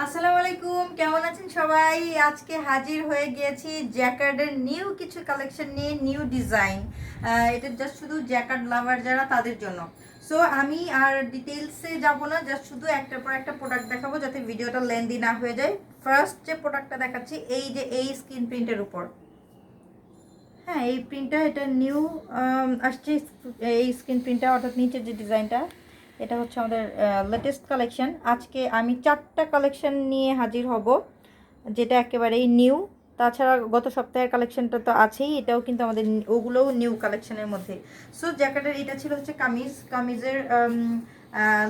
আসসালামু আলাইকুম, কেমন আছেন সবাই? আজকে হাজির হয়ে গিয়েছি জ্যাকার্ডের নিউ কিছু কালেকশন নিয়ে, নিউ ডিজাইন এটা জাস্ট শুধু জ্যাকার্ড লাভার যারা, তাদের জন্য। সো আমি আর ডিটেলসে যাব না জাস্ট শুধু একটার পর একটা প্রোডাক্ট দেখাবো যাতে ভিডিওটা লেন্দি না হয়ে যায়। ফার্স্ট যে প্রোডাক্টটা দেখাচ্ছি, এই যে এই স্ক্রিন প্রিন্টের উপর। হ্যাঁ এই প্রিন্টটা এটা নিউ আসছে এই স্ক্রিন প্রিন্টটা অর্থাৎ নিচের যে ডিজাইনটা এটা হচ্ছে আমাদের লেটেস্ট কালেকশন আজকে আমি চারটা কালেকশন নিয়ে হাজির হব যেটা একেবারেই নিউ তাছাড়া গত সপ্তাহের কালেকশনটা তো আছেই এটাও কিন্তু আমাদের ওগুলোও নিউ কালেকশনের মধ্যে। সো জ্যাকেটের এটা ছিল হচ্ছে কামিজ। কামিজের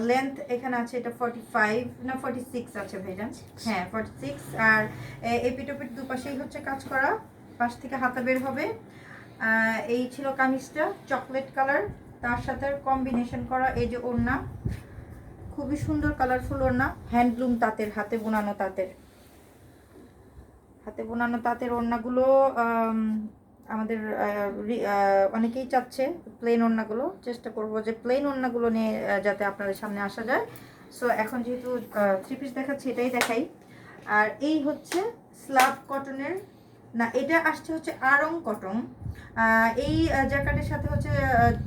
লেন্থ এখানে আছে এটা ফর্টি ফাইভ না ফর্টি সিক্স আছে ভাইজান? হ্যাঁ ফর্টি সিক্স আর এপিটোপিট দুপাশেই হচ্ছে কাজ করা। পাশ থেকে হাতা বের হবে। এই ছিল কামিজটা চকলেট কালার তার সাথে কম্বিনেশন করা এই যে ওড়না, খুবই সুন্দর কালারফুল ওড়না হ্যান্ডলুম তাঁতের, হাতে বোনানো তাঁতের। হাতে বোনানো তাঁতের ওড়নাগুলো আমাদের অনেকেই চাচ্ছে প্লেন ওড়নাগুলো। চেষ্টা করব যে প্লেন ওড়নাগুলো নিয়ে যাতে আপনাদের সামনে আসা যায়। সো এখন যেহেতু থ্রি পিস দেখাচ্ছি, এটাই দেখাই। আর এই হচ্ছে স্লাব কটনের না, এটা আসছে হচ্ছে আরং কটন এই জ্যাকেটের সাথে হচ্ছে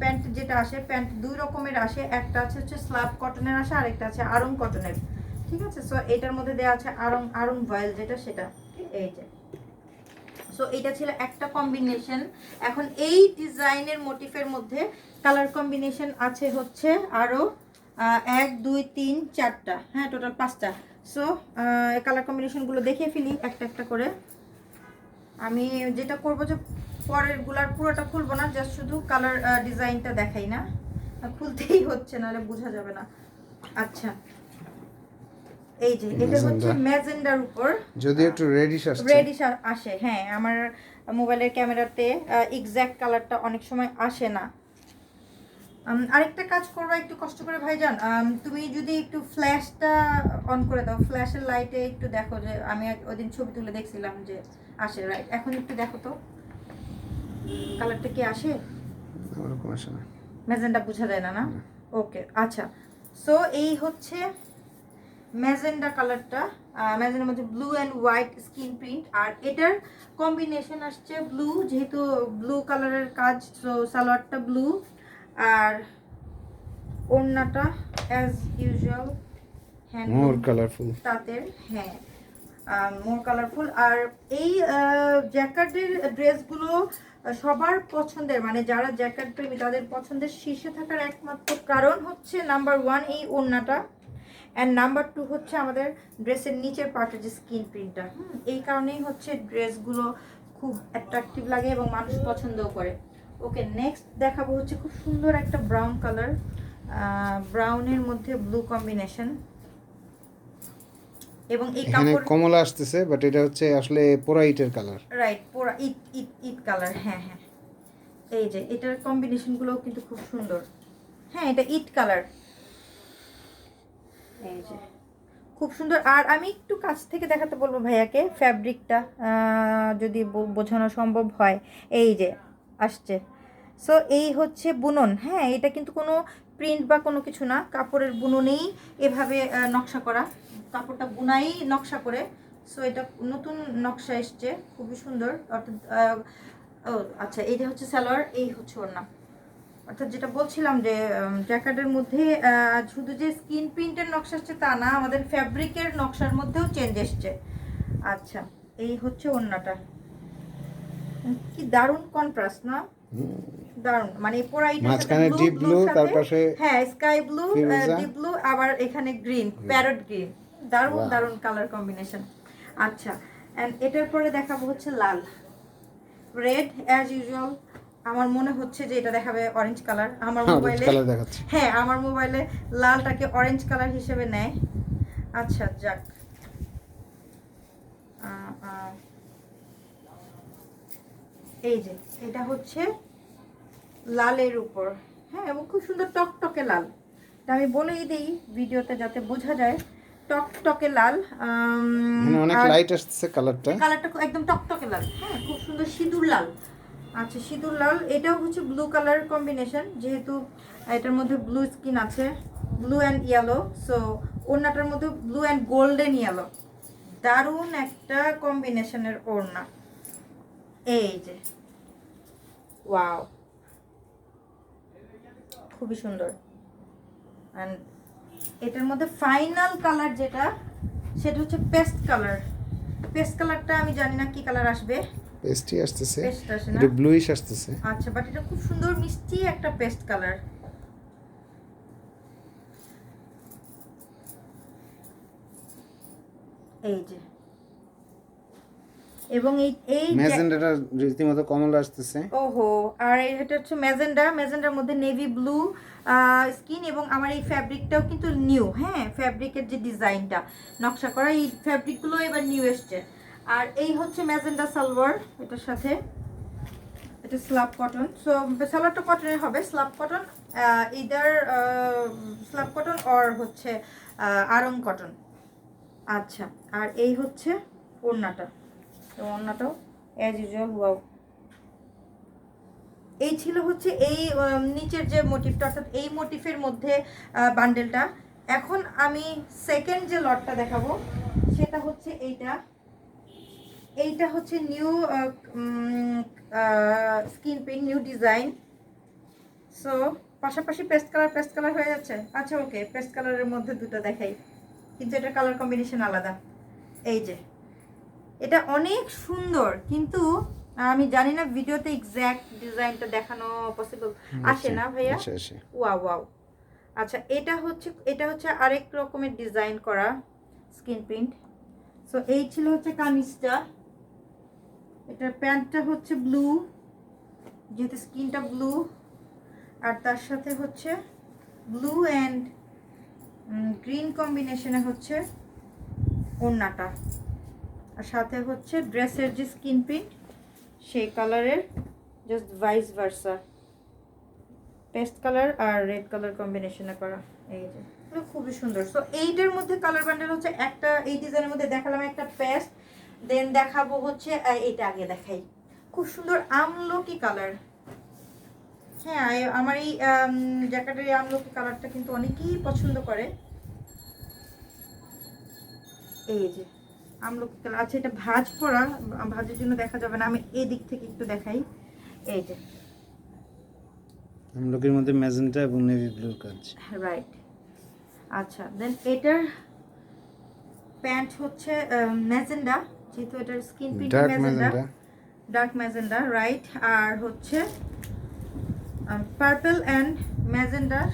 প্যান্ট যেটা আসে প্যান্ট দুই রকমের আসে। একটা আছে হচ্ছে স্লাব কটনের আসে আর একটা আছে আরং কটনের ঠিক আছে? সো এটার মধ্যে দেওয়া আছে আরং আরং ভয়েল যেটা, সেটা। এই যে। সো এটা ছিল একটা কম্বিনেশন এখন এই ডিজাইনের মোটিফের মধ্যে কালার কম্বিনেশন আছে হচ্ছে আরও এক, দুই, তিন, চারটা। হ্যাঁ টোটাল পাঁচটা। সো কালার কম্বিনেশনগুলো দেখে ফেলি, একটা একটা করে। আমি যেটা করব যে পরেরগুলার পুরোটা খুলবো না জাস্ট শুধু কালার ডিজাইনটা দেখাই না। খুলতেই হচ্ছে নাহলে বোঝা যাবে না। আচ্ছা। এই যে এটা হচ্ছে ম্যাজেন্ডার উপর। যদি একটু রেডিশ আসছে। রেডিশ আসে হ্যাঁ আমার মোবাইলের ক্যামেরাতে এক্স্যাক্ট কালারটা অনেক সময় আসে না। আরেকটা কাজ করব একটু কষ্ট করে ভাইজান। উম, তুমি যদি একটু ফ্ল্যাশটা অন করে দাও ফ্ল্যাশের লাইটে একটু দেখো যে আমি এক- ওইদিন ছবি তুলে দেখছিলাম যে আসে রাইট এখন একটু দেখো তো। কালারটা কি আসে? ওরকম আসে না। ম্যাজেন্ডা বোঝা যায় না না? ওকে আচ্ছা। সো এই হচ্ছে ম্যাজেন্ডা কালারটা ম্যাজেন্ডার মধ্যে blue and white skin print আর এটার কম্বিনেশন আসছে ব্লু যেহেতু ব্লু কালারের কাজ সো সালোয়ারটা ব্লু আর ওড়নাটা as usual hand more colourful তাদের হ্যাঁ মোর কালারফুল আর এই জ্যাকেটের ড্রেসগুলো সবার পছন্দের মানে যারা জ্যাকেট প্রেমী তাদের পছন্দের শীর্ষে থাকার একমাত্র কারণ হচ্ছে নাম্বার ওয়ান এই ওড়নাটা অ্যান্ড নাম্বার টু হচ্ছে আমাদের ড্রেসের নিচের পার্টের যে স্কিন প্রিন্টটা এই কারণেই হচ্ছে ড্রেসগুলো খুব অ্যাট্রাকটিভ লাগে এবং মানুষ পছন্দও করে। ওকে নেক্সট দেখাবো হচ্ছে খুব সুন্দর একটা ব্রাউন কালার ব্রাউনের মধ্যে ব্লু কম্বিনেশন এবং এই এখানে কাপড় কমলা আসতেছে বাট এটা হচ্ছে আসলে পোরাইটের কালার রাইট পুরো ইট ইট ইট কালার হ্যাঁ হ্যাঁ। এই যে এটার কম্বিনেশনগুলোও কিন্তু খুব সুন্দর। হ্যাঁ এটা ইট কালার এই যে খুব সুন্দর। আর আমি একটু কাছ থেকে দেখাতে বলব ভাইয়াকে ফ্যাব্রিকটা যদি বোঝানো সম্ভব হয়। এই যে আসছে। সো এই হচ্ছে বুনন। হ্যাঁ এটা কিন্তু কোনো প্রিন্ট বা কোনো কিছু না। কাপড়ের বুননেই এভাবে নকশা করা। কাপড়টা বুনাই নকশা করে। সো এটা নতুন নকশা এসছে খুবই সুন্দর। অর্থাৎ ও আচ্ছা এইটা হচ্ছে সালোয়ার এই হচ্ছে ওর নাম অর্থাৎ যেটা বলছিলাম যে জ্যাকেটের মধ্যে শুধু যে স্কিন প্রিন্টের নকশা আসছে তা না আমাদের ফ্যাব্রিকের নকশার মধ্যেও চেঞ্জ এসছে। আচ্ছা এই হচ্ছে ওড়নাটা। কি দারুণ কন্ট্রাস্ট না? দারুণ। মানে পোড়াই মাঝখানে deep blue, তার পাশে হ্যাঁ স্কাই ব্লু ডিপ ব্লু আবার এখানে গ্রিন প্যারট গ্রিন দারুণ. দারুণ কালার কম্বিনেশন আচ্ছা এন্ড এটার পরে দেখাবো হচ্ছে লাল। রেড অ্যাজ ইউজুয়াল আমার মনে হচ্ছে যে এটা দেখাবে অরেঞ্জ কালার আমার মোবাইলে হ্যাঁ আমার মোবাইলে লালটাকে অরেঞ্জ কালার হিসেবে নেয়। আচ্ছা যাক। এই যে এটা হচ্ছে লালের উপর। হ্যাঁ এবং খুব সুন্দর টকটকে লাল। এটা আমি বলেই দিই ভিডিওতে যাতে বোঝা যায় টকটকে লাল অনেক লাইট আসছে কালারটা কালারটা একদম টকটকে লাল হ্যাঁ খুব সুন্দর সিঁদুর লাল। আচ্ছা সিঁদুর লাল এটাও হচ্ছে ব্লু কালার কম্বিনেশন যেহেতু এটার মধ্যে ব্লু স্কিন আছে ব্লু অ্যান্ড ইয়েলো সো ওড়নাটার মধ্যে ব্লু অ্যান্ড গোল্ডেন ইয়েলো দারুণ একটা কম্বিনেশনের ওড়না। এই যে ওয়াও খুবই সুন্দর। অ্যান্ড এটার মধ্যে ফাইনাল কালার যেটা সেটা হচ্ছে পেস্ট কালার পেস্ট কালারটা আমি জানি না কি কালার আসবে। পেস্টই আসতেছে। না। এটা ব্লুইশ আসতেছে। আচ্ছা বাট এটা খুব সুন্দর মিষ্টি একটা পেস্ট কালার এই যে। এবং এই এই ম্যাজেন্ডাটা রীতিমতো কমল আসতেছে। ওহো আর এটা হচ্ছে ম্যাজেন্ডা। ম্যাজেন্ডার মধ্যে নেভি ব্লু স্কিন এবং আমার এই ফ্যাব্রিকটাও কিন্তু নিউ হ্যাঁ ফ্যাব্রিকের যে ডিজাইনটা নকশা করা এই ফ্যাব্রিকগুলো এবার নিউ এসছে। আর এই হচ্ছে ম্যাজেন্ডা সালোয়ার এটার সাথে। এটা স্লাব কটন। সো সালোয়ারটা কটনের হবে slub cotton either slub cotton or হচ্ছে আরং কটন। আচ্ছা আর এই হচ্ছে ওড়নাটা। তো ওড়নাটাও অ্যাজ ইউজুয়াল ওয়াও এই ছিল হচ্ছে এই নিচের যে মোটিভটা অর্থাৎ এই মোটিফের মধ্যে বান্ডেলটা এখন আমি সেকেন্ড যে লটটা দেখাবো, সেটা হচ্ছে এইটা। এইটা হচ্ছে new skin print new design so পাশাপাশি পেস্ট কালার পেস্ট কালার হয়ে যাচ্ছে? আচ্ছা ওকে পেস্ট কালারের মধ্যে দুটো দেখাই। কিন্তু এটা কালার কম্বিনেশন আলাদা। এই যে। এটা অনেক সুন্দর কিন্তু আমি জানি না ভিডিওতে এক্স্যাক্ট ডিজাইনটা দেখানো পসিবল আসে না ভাইয়া? ওয়াও ওয়াও আচ্ছা এটা হচ্ছে এটা হচ্ছে আরেক রকমের ডিজাইন করা স্কিন প্রিন্ট সো এই ছিল হচ্ছে কামিজটা। এটার প্যান্টটা হচ্ছে ব্লু যেহেতু স্কিনটা ব্লু আর তার সাথে হচ্ছে ব্লু অ্যান্ড গ্রিন কম্বিনেশনে হচ্ছে ওড়নাটা। আর সাথে হচ্ছে ড্রেসের যে স্কিন প্রিন্ট, সেই কালারের just vice versa pastel colour আর রেড কালার কম্বিনেশনে করা। এই যে খুবই সুন্দর। সো এইটার মধ্যে কালার বান্ডেল হচ্ছে একটা, এই ডিজাইনের মধ্যে দেখালাম একটা পেস্ট দেন দেখাবো হচ্ছে এইটা আগে দেখাই। খুব সুন্দর আমলকি কালার হ্যাঁ আমার এই জ্যাকেটের এই আমলকি কালারটা কিন্তু অনেকেই পছন্দ করে। এই যে আমলকি কালার আচ্ছা এটা ভাঁজ পরা ভাঁজের জন্য দেখা যাবে না। আমি এই দিক থেকে একটু দেখাই। এই যে। আমলকির মধ্যে ম্যাজেন্টা এবং নেভি ব্লুর কাজ। রাইট আচ্ছা দেন এটার প্যান্ট হচ্ছে ম্যাজেন্ডা যেহেতু এটার skin print magenta dark magenta right আর হচ্ছে পার্পল অ্যান্ড ম্যাজেন্ডার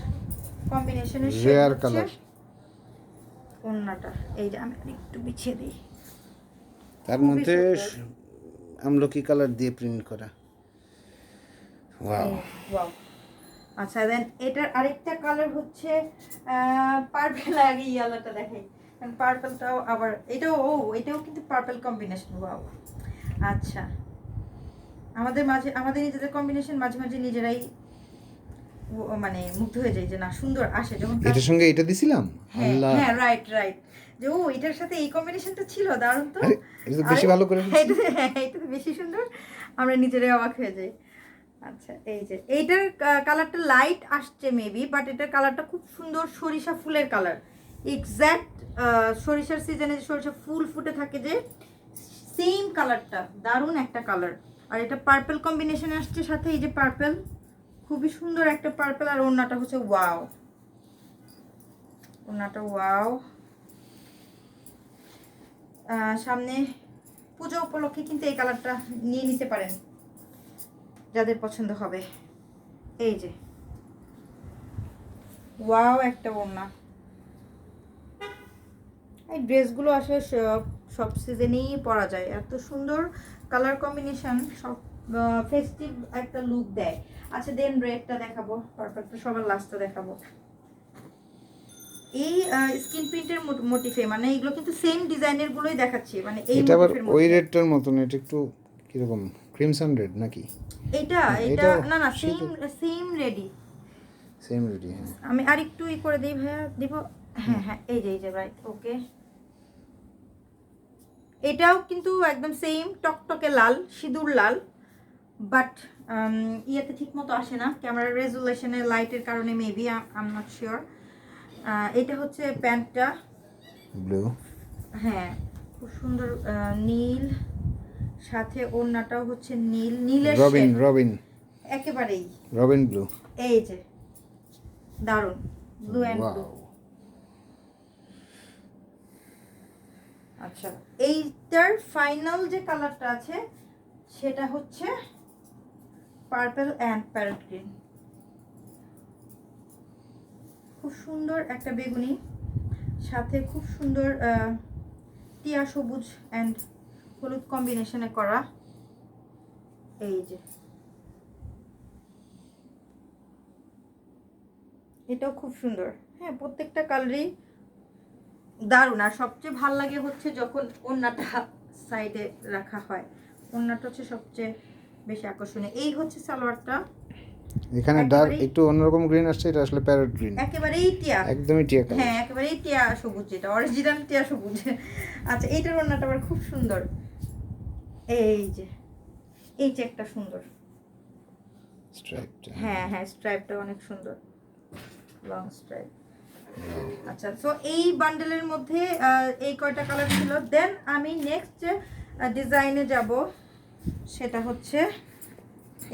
কম্বিনেশনের রেয়ার কালার ওন্নাটা এই যে আমি একটু বিছিয়ে দিই। তার মধ্যে আমলকি কালার দিয়ে প্রিন্ট করা। ওয়াও। আচ্ছা দেন এটার আরেকটা কালার হচ্ছে পার্পল আগে ইয়েলোটা দেখাই। কারণ পার্পলটাও আবার এটাও ও এটাও কিন্তু পার্পল কম্বিনেশন ওয়াও। আচ্ছা। আমাদের মাঝে আমাদের নিজেদের কম্বিনেশন মাঝে মাঝে নিজেরাই মানে মুগ্ধ হয়ে যায় যে না সুন্দর আসে। যখন এটার সঙ্গে এটা দিছিলাম? হ্যাঁ হ্যাঁ রাইট রাইট যে ও এটার সাথে এই কম্বিনেশনটা ছিল দারুণ তো। এটা তো বেশি ভালো করে এটা হ্যাঁ, তো বেশি সুন্দর। আমরা নিজেরাই অবাক হয়ে যাই। আচ্ছা এই যে এইটার কালারটা লাইট আসছে মেবি বাট এটার কালারটা খুব সুন্দর সরিষা ফুলের কালার এক্স্যাক্ট সরিষার সিজনে যে সরিষা ফুল ফুটে থাকে যে সেম কালারটা দারুণ একটা কালার আর এটা পার্পল কম্বিনেশন আসছে সাথে এই যে পার্পল খুবই সুন্দর একটা পার্পল আর ওড়নাটা হচ্ছে ওয়াও ওড়নাটা ওয়াও সামনে পুজো উপলক্ষে কিন্তু এই কালারটা নিয়ে নিতে পারেন। যাদের পছন্দ হবে। এই যে। ওয়াও, একটা ওড়না। এই ড্রেসগুলো আসলে সব সব সিজনেই পরা যায়। এত সুন্দর কালার কম্বিনেশন, সব ফেস্টিভ একটা লুক দেয়। আচ্ছা দেন রেডটা দেখাবো। পারফেক্ট সবার লাস্টটা দেখাবো। এই স্কিন প্রিন্টের মোটিফে মানে এগুলো কিন্তু সেম ডিজাইনের গুলোই দেখাচ্ছি মানে এই এটা আবার ওই। রেডটার মতন এটা একটু কীরকম ক্রিমসন রেড নাকি? এটা এটা না না same same ready same ready হ্যাঁ। আমি আর একটু ই করে দিই ভাইয়া দিব? হ্যাঁ হ্যাঁ এই যে এই যে রাইট ওকে এটাও কিন্তু একদম সেম টকটকে লাল সিঁদুর লাল বাট ইয়েতে ঠিক মতো আসে না। ক্যামেরার রেজুলেশনের লাইটের কারণে maybe I am not sure এটা হচ্ছে প্যান্টটা। ব্লু। হ্যাঁ খুব সুন্দর নীল সাথে ওড়নাটাও হচ্ছে নীল নীলের রবিন রবিন। একেবারেই। Robin blue. এই যে দারুণ ব্লু অ্যান্ড ব্লু আচ্ছা এইটার ফাইনাল যে কালারটা আছে সেটা হচ্ছে পার্পল অ্যান্ড প্যারট গ্রিন খুব সুন্দর একটা বেগুনি, সাথে খুব সুন্দর টিয়া সবুজ অ্যান্ড হলুদ কম্বিনেশনে করা। এই যে। এটাও খুব সুন্দর। হ্যাঁ প্রত্যেকটা কালারই দারুণ। আর সবচেয়ে ভালো লাগে হচ্ছে যখন ওড়নাটা সাইডে রাখা হয়। ওড়নাটা হচ্ছে সবচেয়ে বেশি আকর্ষণীয়। এই হচ্ছে সালোয়ারটা। এখানে ডার্ক একটু অন্যরকম গ্রিন আসছে এটা আসলে প্যারট গ্রিন একেবারেই টিয়া। একদমই টিয়া হ্যাঁ একেবারেই টিয়া সবুজ যেটা অরিজিনাল টিয়া সবুজ। আচ্ছা এইটার ওড়নাটা আবার খুব সুন্দর। এই যে এই যে একটা সুন্দর। স্ট্রাইপটা হ্যাঁ হ্যাঁ স্ট্রাইপটা অনেক সুন্দর। লং স্ট্রাইপ আচ্ছা সো এই বান্ডেলের মধ্যে এই কয়টা কালার ছিল? দেন আমি নেক্সট ডিজাইনে যাব সেটা হচ্ছে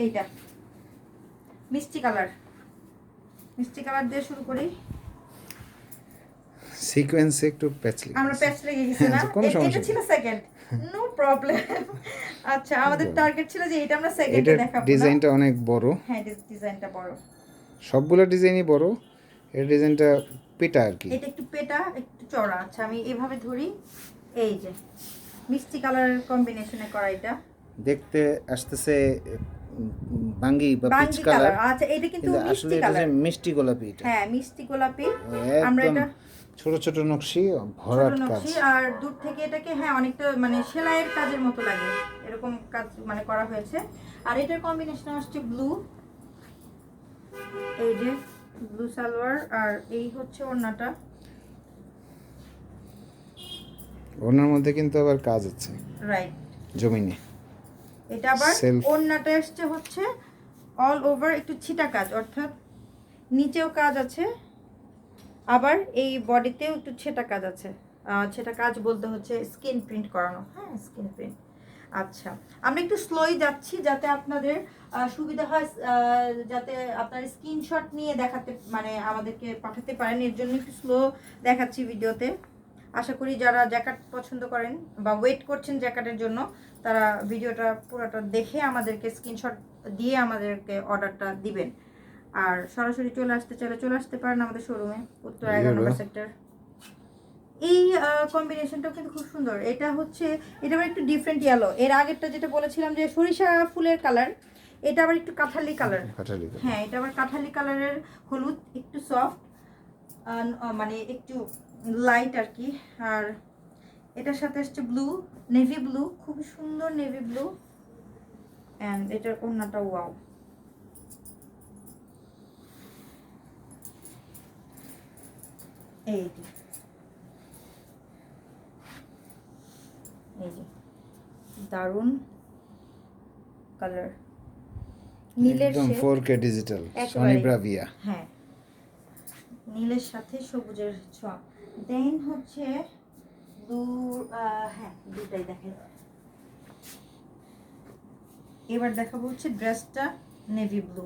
এইটা। মিষ্টি কালার। মিষ্টি কালার দিয়ে শুরু করি। সিকোয়েন্সে একটু প্যাচলি আমরা প্যাচ লেগে গেছি না? আচ্ছা, সমস্যা এটা ছিল সেকেন্ড নো প্রবলেম আচ্ছা আমাদের টার্গেট ছিল যে এটা আমরা সেকেন্ডে দেখাবো ডিজাইনটা অনেক বড়। হ্যাঁ ডিজাইনটা বড়। সবগুলো ডিজাইনই বড়। এর ডিজাইনটা পেটা আর কি। এটা একটু পেটা একটু চড়া। আচ্ছা আমি এভাবে ধরি। এই যে মিষ্টি কালারের কম্বিনেশনে করা এটা। দেখতে আসতেছে বাঙ্গি বা পিচ কালার। আচ্ছা এটা কিন্তু আসলে এটা যে মিষ্টি গোলাপি এটা। হ্যাঁ মিষ্টি গোলাপি। আমরা এটা ছোট ছোট নকশি ভরাট কাজ। আর দূর থেকে এটাকে হ্যাঁ অনেকটা মানে সেলাইয়ের কাজের মতো লাগে। এরকম কাজ মানে করা হয়েছে। আর এটার কম্বিনেশন আসছে ব্লু এই যে ব্লু সালোয়ার আর এই হচ্ছে ওড়নাটা। ওনার মধ্যে কিন্তু আবার কাজ আছে। রাইট জমিনে। এটা আবার ওড়নাটা এসছে হচ্ছে অল ওভার একটু ছিটা কাজ অর্থাৎ নিচেও কাজ আছে আবার এই বডিতেও একটু ছেটা কাজ আছে। ছেটা কাজ বলতে হচ্ছে স্কিন প্রিন্ট করানো। হ্যাঁ স্কিন প্রিন্ট আচ্ছা আমরা একটু স্লোই যাচ্ছি যাতে আপনাদের সুবিধা হয় যাতে আপনার স্ক্রিনশট নিয়ে দেখাতে মানে আমাদেরকে পাঠাতে পারেন। এর জন্য একটু স্লো দেখাচ্ছি ভিডিওতে। আশা করি যারা জ্যাকেট পছন্দ করেন বা ওয়েট করছেন জ্যাকেটের জন্য তারা ভিডিওটা পুরোটা দেখে আমাদেরকে স্ক্রিনশট দিয়ে আমাদেরকে অর্ডারটা দিবেন। আর সরাসরি চলে আসতে চাইলে চলে আসতে পারেন আমাদের শোরুমে উত্তর এগারো নম্বর সেক্টর এই কম্বিনেশনটাও কিন্তু খুব সুন্দর। এটা হচ্ছে এটা আবার একটু ডিফারেন্ট ইয়েলো এর আগেরটা যেটা বলেছিলাম যে সরিষা ফুলের কালার এটা আবার একটু কাঁঠালি কালার কালার। হ্যাঁ এটা আবার কাঁঠালি কালারের হলুদ একটু সফট মানে একটু লাইট আর কি। আর এটার সাথে আসছে ব্লু নেভি ব্লু খুব সুন্দর নেভি ব্লু অ্যান্ড এটার ওড়নাটা ওয়াও এই যে। এই যে। দারুণ কালার নীলের একদম ডিজিটাল একেবারেই। সনি ব্রাভিয়া হ্যাঁ। নীলের সাথে সবুজের ছোঁয়া। দেন হচ্ছে দু হ্যাঁ দুটাই এবার দেখাবো হচ্ছে ড্রেসটা নেভি ব্লু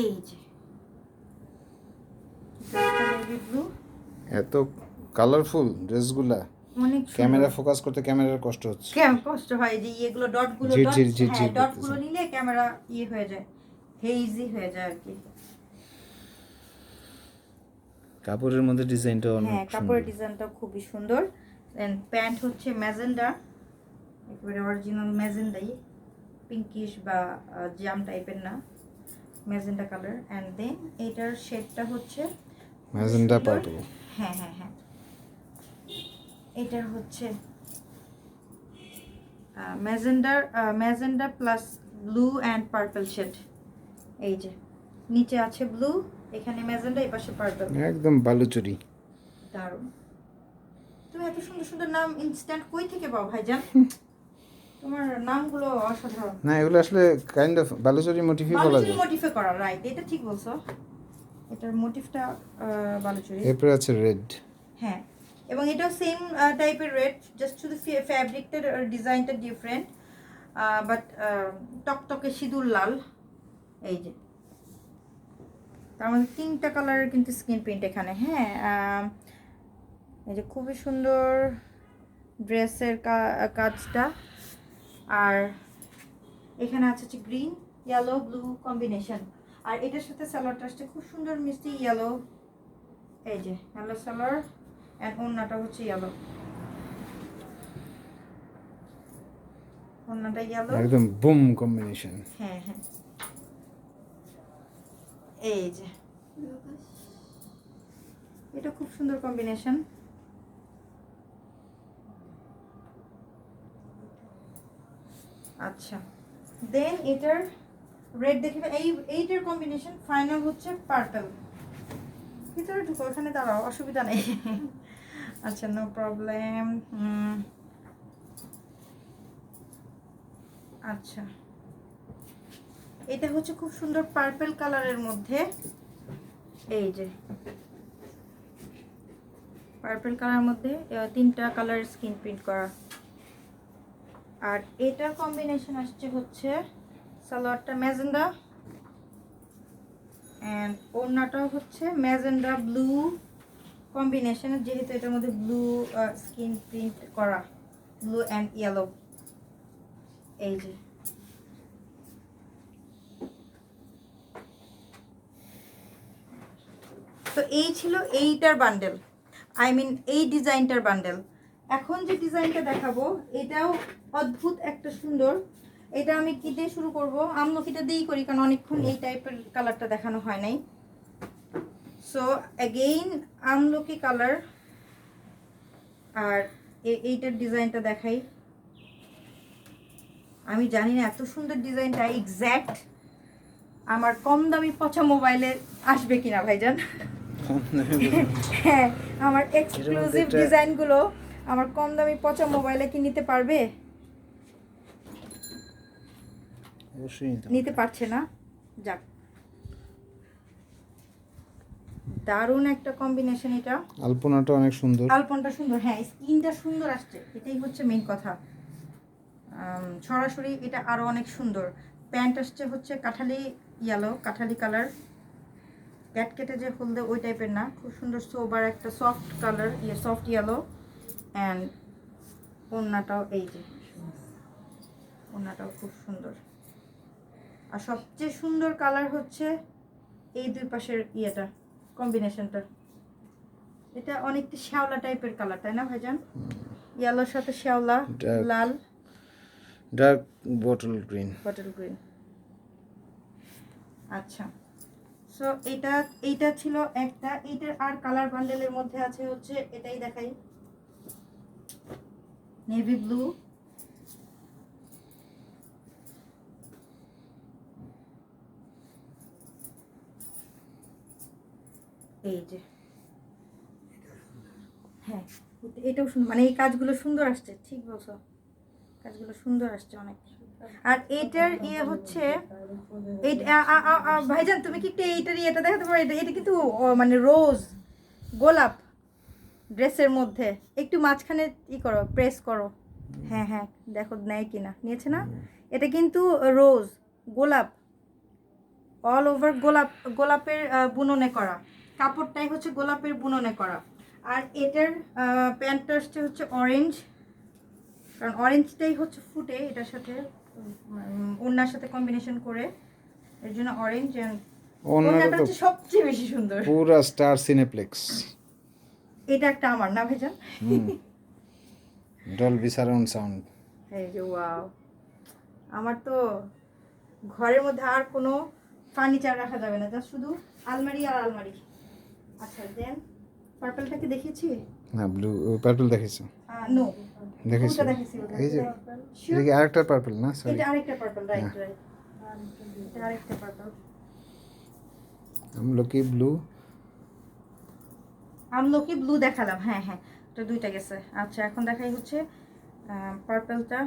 এই যে। নেভি ব্লু এত কালারফুল ড্রেসগুলা। অনেক ক্যামেরা ফোকাস করতে ক্যামেরার কষ্ট হচ্ছে। কেমন কষ্ট হয় যে ইয়েগুলো ডট হ্যাঁ ডটগুলো নিলে ক্যামেরা ইয়ে হয়ে যায় হেইজি হয়ে যায় আর কি। কাপড়ের মধ্যে ডিজাইনটা অনেক হ্যাঁ কাপড়ের ডিজাইনটা খুবই সুন্দর। এন্ড প্যান্ট হচ্ছে ম্যাজেন্ডা একেবারে অরিজিনাল ম্যাজেন্ডাই। পিঙ্কিশ বা জাম টাইপের না ম্যাজেন্ডা কালার অ্যান্ড দেন এটার শেডটা হচ্ছে ম্যাজেন্ডা পার্পল হ্যাঁ হ্যাঁ হ্যাঁ। এটার হচ্ছে ম্যাজেন্ডার magenta plus blue and purple shade এই যে নিচে আছে ব্লু এখানে ম্যাজেন্ডা এই পাশে পার্পল। একদম বালুচুরি। দারুণ। তুমি এত সুন্দর সুন্দর নাম ইনস্ট্যান্ট কই থেকে পাও ভাইজান? তোমার নামগুলো অসাধারণ। না এগুলো আসলে কাইন্ড অফ বালুচরি মোটিফই বলা বালুচুরি যায়। মোটিফে করা রাইট এটা ঠিক বলছো। এটার মোটিফটা বালুচুরি। এরপরে আছে রেড হ্যাঁ এবং এটাও সেম টাইপের রেড জাস্ট শুধু ফ্যাব্রিকটার ডিজাইনটা ডিফারেন্ট বাট টকটকে সিঁদুর লাল। এই যে তার মধ্যে তিনটা কালারের কিন্তু স্কিন প্রিন্ট এখানে হ্যাঁ এই যে খুবই সুন্দর ড্রেসের কাজটা। আর এখানে আছে হচ্ছে গ্রিন ইয়েলো ব্লু কম্বিনেশন আর এটার সাথে সালোয়ারটা আসছে খুব সুন্দর মিষ্টি ইয়েলো এই যে ইয়েলো সালোয়ার অ্যান্ড ওড়নাটা হচ্ছে ইয়েলো ওড়নাটা ইয়েলো একদম বুম কম্বিনেশন হ্যাঁ হ্যাঁ। এই যে। এটা খুব সুন্দর কম্বিনেশন আচ্ছা। দেন এটার রেড দেখে এই, এইটার কম্বিনেশন ফাইনাল হচ্ছে পার্পল ভিতরে ঢুকো, ওখানে দাঁড়াও, অসুবিধা নেই। আচ্ছা নো প্রবলেম আচ্ছা। এটা হচ্ছে খুব সুন্দর পার্পল কালারের মধ্যে। এই যে। পার্পল কালারের মধ্যে তিনটা কালার স্কিন প্রিন্ট করা। আর এটার কম্বিনেশন আসছে হচ্ছে সালোয়ারটা ম্যাজেন্ডা অ্যান্ড ওড়নাটাও হচ্ছে ম্যাজেন্ডা ব্লু কম্বিনেশনের যেহেতু এটার মধ্যে ব্লু স্কিন প্রিন্ট করা ব্লু অ্যান্ড ইয়েলো এই যে। তো এই ছিল এইটার বান্ডেল আই মিন এই ডিজাইনটার বান্ডেল এখন যে ডিজাইনটা দেখাবো, এটাও অদ্ভুত একটা সুন্দর। এটা আমি কি দিয়ে শুরু করব? আমলকিটা দিয়েই করি, কারণ অনেকক্ষণ এই টাইপের কালারটা দেখানো হয় নাই। সো অ্যাগেইন আমলকি কালার আর এইটার ডিজাইনটা দেখাই। আমি জানি না এত সুন্দর ডিজাইনটা এক্স্যাক্ট আমার কম দামি পচা মোবাইলে আসবে কিনা, ভাইজান। হ্যাঁ আমার এক্সক্লুসিভ ডিজাইনগুলো আমার কম দামি পচা মোবাইলে কি নিতে পারবে? অবশ্যই নিতে পারছে না? যাক। দারুণ একটা কম্বিনেশন এটা। আলপনাটা অনেক সুন্দর। আলপনটা সুন্দর। হ্যাঁ স্কিনটা সুন্দর আসছে। এটাই হচ্ছে মেইন কথা। সরাসরি এটা আরও অনেক সুন্দর। প্যান্ট আসছে হচ্ছে কাঠালি ইয়েলো কাঠালি কালার ক্যাট কেটে যে হলদে ওই টাইপের না। খুব সুন্দর সোবার একটা সফট কালার ইয়ে সফট ইয়েলো অ্যান্ড ওড়নাটাও এই যে। ওড়নাটাও খুব সুন্দর। আর সবচেয়ে সুন্দর কালার হচ্ছে এই দুই পাশের ইয়েটা কম্বিনেশনটা এটা অনেকটা শ্যাওলা টাইপের কালার তাই না ভাইজান? ইয়েলোর সাথে শ্যাওলা লাল। Dark bottle green bottle green আচ্ছা। সো এটা, এইটা ছিল একটা। এইটার আর কালার বান্ডেলের মধ্যে আছে হচ্ছে, এটাই দেখাই। নেভি ব্লু এই যে। হ্যাঁ এটাও মানে এই কাজগুলো সুন্দর আসছে, ঠিক বলছো। কাজগুলো সুন্দর আসছে অনেক। আর এটার ইয়ে হচ্ছে ভাইজান, তুমি কি একটু এইটার ইয়েটা দেখাতে পারো? এটা এটা কিন্তু মানে রোজ, গোলাপ ড্রেসের মধ্যে। একটু মাঝখানে ই করো, প্রেস করো। হ্যাঁ হ্যাঁ দেখো, নেয় কিনা। নিয়েছে না? এটা কিন্তু রোজ, গোলাপ অল ওভার গোলাপ, গোলাপের বুননে করা। কাপড়টাই হচ্ছে গোলাপের বুননে করা। আর এটার প্যান্টটা হচ্ছে অরেঞ্জ কারণ অরেঞ্জটাই হচ্ছে ফুটে এটার সাথে। উম, ওড়নার সাথে কম্বিনেশন করে এর জন্য অরেঞ্জ ওনারা তো হচ্ছে সবচেয়ে বেশি সুন্দর। পুরা স্টার সিনেপ্লেক্স এটা একটা আমার না ভাইজান? ডলবি সারাউন্ড সাউন্ড এই যে ওয়াও আমার তো ঘরের মধ্যে আর কোনো ফার্নিচার রাখা যাবে না জাস্ট শুধু আলমারি আর আলমারি। আচ্ছা দেন পার্পলটাকে দেখিয়েছি? না ব্লু পার্পল দেখেছ নো দেখেছি এই যে এটা কি আরেকটা পার্পল না? সরি এটা আরেকটা পার্পল রাইট রাইট এটা আরেকটা পার্পল আমলকি ব্লু আমলকি ব্লু দেখালাম হ্যাঁ হ্যাঁ। তো দুইটা গেছে। আচ্ছা এখন দেখাই হচ্ছে পার্পলটা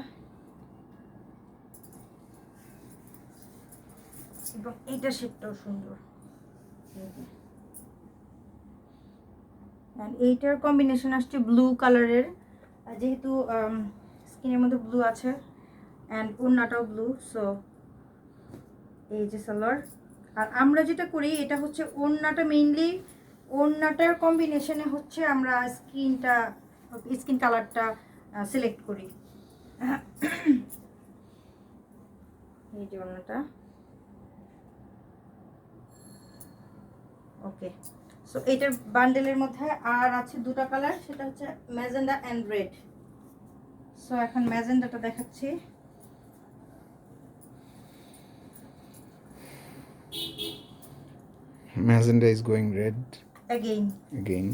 এবং এইটা শেপটাও সুন্দর। এইটার কম্বিনেশন আসছে ব্লু কালারের যেহেতু স্কিনের মধ্যে ব্লু আছে অ্যান্ড ওড়নাটাও ব্লু সো এই যে সালোয়ার। আর আমরা যেটা করি, এটা হচ্ছে ওড়নাটা মেইনলি ওড়নাটার কম্বিনেশনে হচ্ছে আমরা স্কিনটা স্কিন কালারটা সিলেক্ট করি। এই যে ওড়নাটা। ওকে সো এইটার বান্ডেলের মধ্যে আর আছে দুটো কালার সেটা হচ্ছে ম্যাজেন্ডা অ্যান্ড রেড সো এখন ম্যাজেন্ডাটা দেখাচ্ছি। Magenta is going red again again.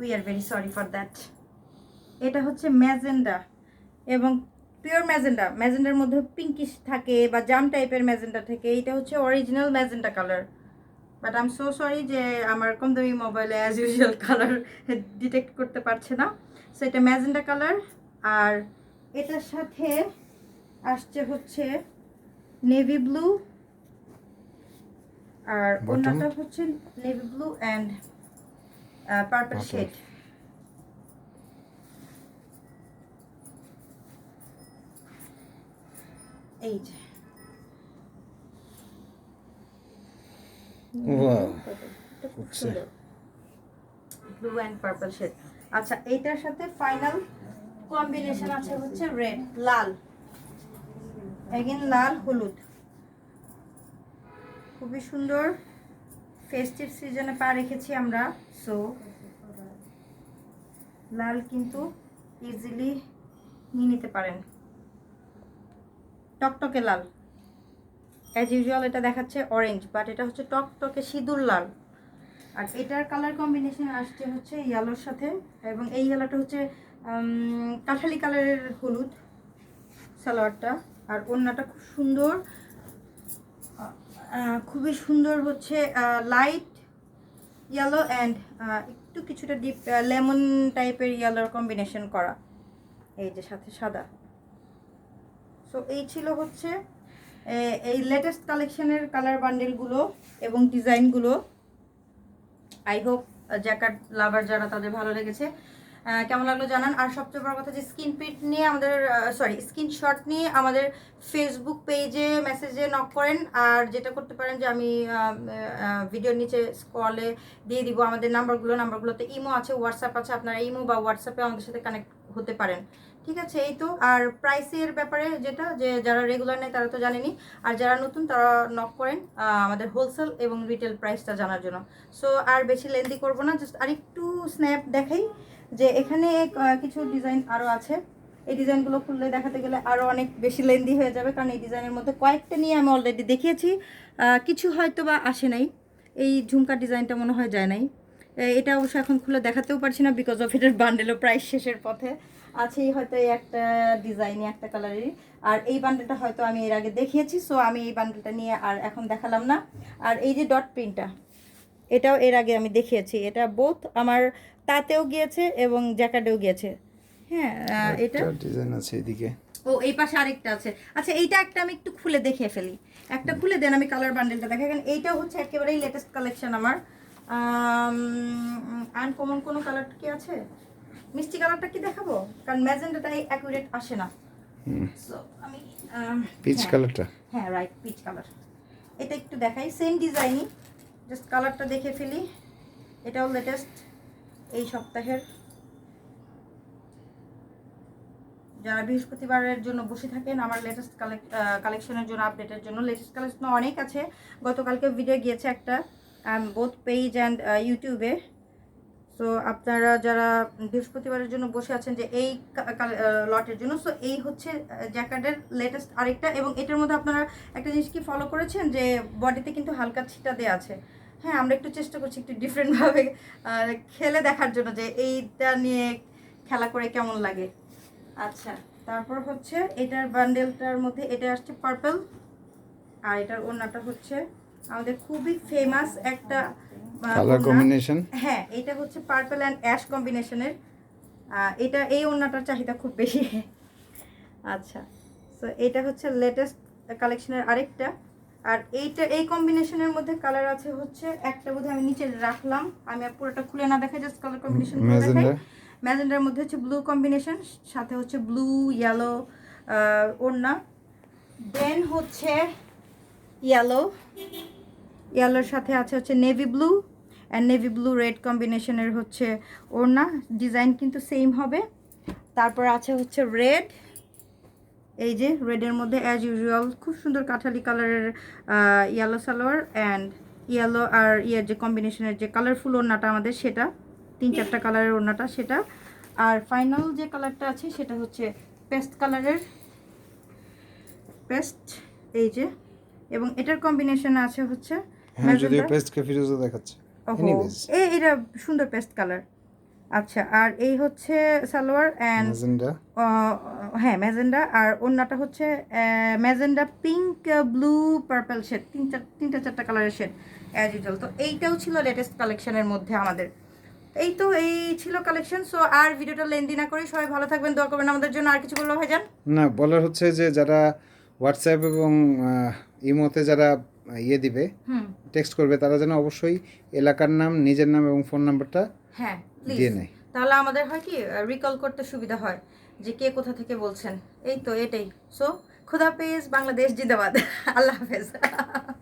We are very sorry for that এটা হচ্ছে ম্যাজেন্ডা এবং পিওর ম্যাজেন্ডা ম্যাজেন্ডার মধ্যে পিঙ্কিশ থাকে বা জাম টাইপের ম্যাজেন্ডা থাকে। এটা হচ্ছে original magenta colour but I am so sorry যে আমার কম দামি মোবাইলে অ্যাজ ইউজুয়াল কালার ডিটেক্ট করতে পারছে না। সো এটা ম্যাজেন্ডা কালার আর এটার সাথে আসছে হচ্ছে নেভি ব্লু আর? অন্যটা হচ্ছে navy blue and purple shade এই যে Wow. খুব ব্লু অ্যান্ড আচ্ছা এইটার সাথে ফাইনাল কম্বিনেশন আছে হচ্ছে রেড লাল। এগেন লাল, হলুদ। খুবই সুন্দর। ফেস্টিভ সিজনে পা রেখেছি আমরা সো লাল কিন্তু ইজিলি নিয়ে নিতে পারেন। টকটকে লাল। অ্যাজ ইউজুয়াল এটা দেখাচ্ছে অরেঞ্জ বাট এটা হচ্ছে টক টকে সিঁদুর লাল। আর এটার কালার কম্বিনেশন আসছে হচ্ছে ইয়েলোর সাথে, এবং এই ইয়েলোটা হচ্ছে কাঠালি কালারের হলুদ সালোয়ারটা। আর ওড়নাটা খুব সুন্দর খুবই সুন্দর হচ্ছে লাইট ইয়েলো অ্যান্ড একটু কিছুটা ডিপ লেমন টাইপের ইয়েলোর কম্বিনেশন করা। এই যে সাথে সাদা। সো এই ছিল হচ্ছে এই লেটেস্ট কালেকশনের কালার বান্ডেলগুলো এবং ডিজাইনগুলো আই হোপ জ্যাকেট লাভার যারা তাদের ভালো লেগেছে। কেমন লাগল জানান? আর সবচেয়ে বড় কথা যে স্ক্রিন প্রিন্ট নিয়ে আমাদের সরি স্ক্রিনশট নিয়ে আমাদের ফেসবুক পেজে মেসেজে নক করেন। আর যেটা করতে পারেন যে আমি ভিডিওর নিচে স্কলে দিয়ে দিব। আমাদের নাম্বারগুলো নাম্বারগুলোতে ইমো আছে হোয়াটসঅ্যাপ আছে, আপনারা ইমো বা হোয়াটসঅ্যাপে আমাদের সাথে কানেক্ট হতে পারেন। ঠিক আছে, এই তো। আর প্রাইসের ব্যাপারে যেটা, যে যারা রেগুলার নেয় তারা তো জানেনি আর যারা নতুন তারা নক করেন আমাদের হোলসেল এবং রিটেল প্রাইসটা জানার জন্য। সো আর বেশি লেন্দি করব না জাস্ট আরেকটু স্ন্যাপ দেখাই যে এখানে কিছু ডিজাইন আরও আছে। এই ডিজাইনগুলো খুললে দেখাতে গেলে আরও অনেক বেশি লেন্দি হয়ে যাবে, কারণ এই ডিজাইনের মধ্যে কয়েকটা নিয়ে আমি অলরেডি দেখিয়েছি। কিছু হয়তো বা আসে নাই। এই ঝুমকা ডিজাইনটা মনে হয় যায় নাই। এটা অবশ্য এখন খুলে দেখাতেও পারছি না বিকজ অফ এটার বান্ডেলও প্রাইস শেষের পথে। আছেই হয়তো এই একটা ডিজাইনই একটা কালারেরই আর এই বান্ডেলটা হয়তো আমি এর আগে দেখিয়েছি সো আমি এই বান্ডেলটা নিয়ে আর এখন দেখালাম না। আর এই যে ডট প্রিন্টটা এটাও এর আগে আমি দেখিয়েছি। এটা বোথ আমার তাতেও গিয়েছে এবং জ্যাকার্ডেও গিয়েছে। হ্যাঁ এটা ডিজাইন আছে এদিকে। ও এই পাশে আরেকটা আছে। আচ্ছা এইটা একটা আমি একটু খুলে দেখিয়ে ফেলি। একটা খুলে দেন আমি কালার বান্ডেলটা দেখা। কারণ এইটাও হচ্ছে একেবারেই লেটেস্ট কালেকশন আমার। আনকমন কোনো কালার কি আছে? মিষ্টি কালারটা কি দেখাবো? কারণ ম্যাজেন্ডাটাই অ্যাকুরেট আসে না। সো আমি পিচ হ্যাঁ। কালারটা হ্যাঁ রাইট পিচ কালার এটা একটু দেখাই। সেম ডিজাইনই জাস্ট কালারটা দেখে ফেলি। এটাও লেটেস্ট এই সপ্তাহের। যারা বৃহস্পতিবারের জন্য বসে থাকেন আমার লেটেস্ট কালেকশনের জন্য আপডেটের জন্য লেটেস্ট কালেকশন অনেক আছে। গতকালকে ভিডিও গিয়েছে একটা বোথ পেজ অ্যান্ড ইউটিউবে সো আপনারা যারা বৃহস্পতিবারের জন্য বসে আছেন যে এই লটের জন্য সো এই হচ্ছে জ্যাকেটের লেটেস্ট আরেকটা এবং এটার মধ্যে আপনারা একটা জিনিস কি ফলো করেছেন যে বডিতে কিন্তু হালকা ছিটা দেওয়া আছে? হ্যাঁ আমরা একটু চেষ্টা করছি একটু ডিফারেন্টভাবে খেলে দেখার জন্য যে এইটা নিয়ে খেলা করে কেমন লাগে। আচ্ছা তারপর হচ্ছে এটার বান্ডেলটার মধ্যে এটা আসছে পার্পল আর এটার ওড়নাটা হচ্ছে আমাদের খুবই ফেমাস একটা কালার কম্বিনেশন হ্যাঁ এটা হচ্ছে পার্পল অ্যান্ড অ্যাশ কম্বিনেশনের এটা এই ওড়নাটার চাহিদা খুব বেশি। আচ্ছা সো এটা হচ্ছে লেটেস্ট কালেকশনের আরেকটা। আর এইটা এই কম্বিনেশনের মধ্যে কালার আছে হচ্ছে একটা বোধহয় আমি নিচে রাখলাম। আমি আর পুরোটা খুলে না দেখাই জাস্ট কালার কম্বিনেশন দেখাই। ম্যাজেন্ডা ম্যাজেন্ডার মধ্যে হচ্ছে ব্লু কম্বিনেশন সাথে হচ্ছে ব্লু ইয়েলো ওড়না। দেন হচ্ছে ইয়েলো ইয়েলোর সাথে আছে হচ্ছে navy blue and navy blue red কম্বিনেশনের হচ্ছে ওড়না। ডিজাইন কিন্তু সেম হবে। তারপর আছে হচ্ছে রেড এই যে রেডের মধ্যে অ্যাজ ইউজুয়াল খুব সুন্দর কাঠালি কালারের ইয়েলো সালোয়ার অ্যান্ড ইয়েলো আর ইয়ের যে কম্বিনেশনের যে কালারফুল ওড়নাটা আমাদের সেটা তিন চারটা কালারের ওড়নাটা সেটা। আর ফাইনাল যে কালারটা আছে সেটা হচ্ছে পেস্ট কালারের পেস্ট এই যে। এবং এটার কম্বিনেশন আছে হচ্ছে হ্যাঁ যদিও। পেস্টকে ফিরোজা দেখাচ্ছে। Anyways. এই এটা সুন্দর পেস্ট কালার আচ্ছা আর এই হচ্ছে সালোয়ার অ্যান্ড ম্যাজেন্ডা হ্যাঁ ম্যাজেন্ডা আর অন্যটা হচ্ছে magenta pink blue purple shade তিন চার তিনটা চারটা কালারের শেড অ্যাজ ইউজুয়াল তো এইটাও ছিল লেটেস্ট কালেকশনের মধ্যে আমাদের। এই তো এই ছিল কালেকশন সো আর ভিডিওটা লেন্দি না করে সবাই ভালো থাকবেন দোয়া করবেন আমাদের জন্য। আর কিছু বলব ভাইজান? না বলার হচ্ছে যে যারা হোয়াটসঅ্যাপ এবং ইমোতে যারা ইয়ে দিবে টেক্সট করবে তারা যেন অবশ্যই এলাকার নাম নিজের নাম এবং ফোন নাম্বারটা হ্যাঁ দিয়ে নেয়। তাহলে আমাদের হয় কি রিকল করতে সুবিধা হয় যে কে কোথা থেকে বলছেন। এই তো এটাই। সো খুদা পেজ বাংলাদেশ জিন্দাবাদ। আল্লাহ হাফেজ।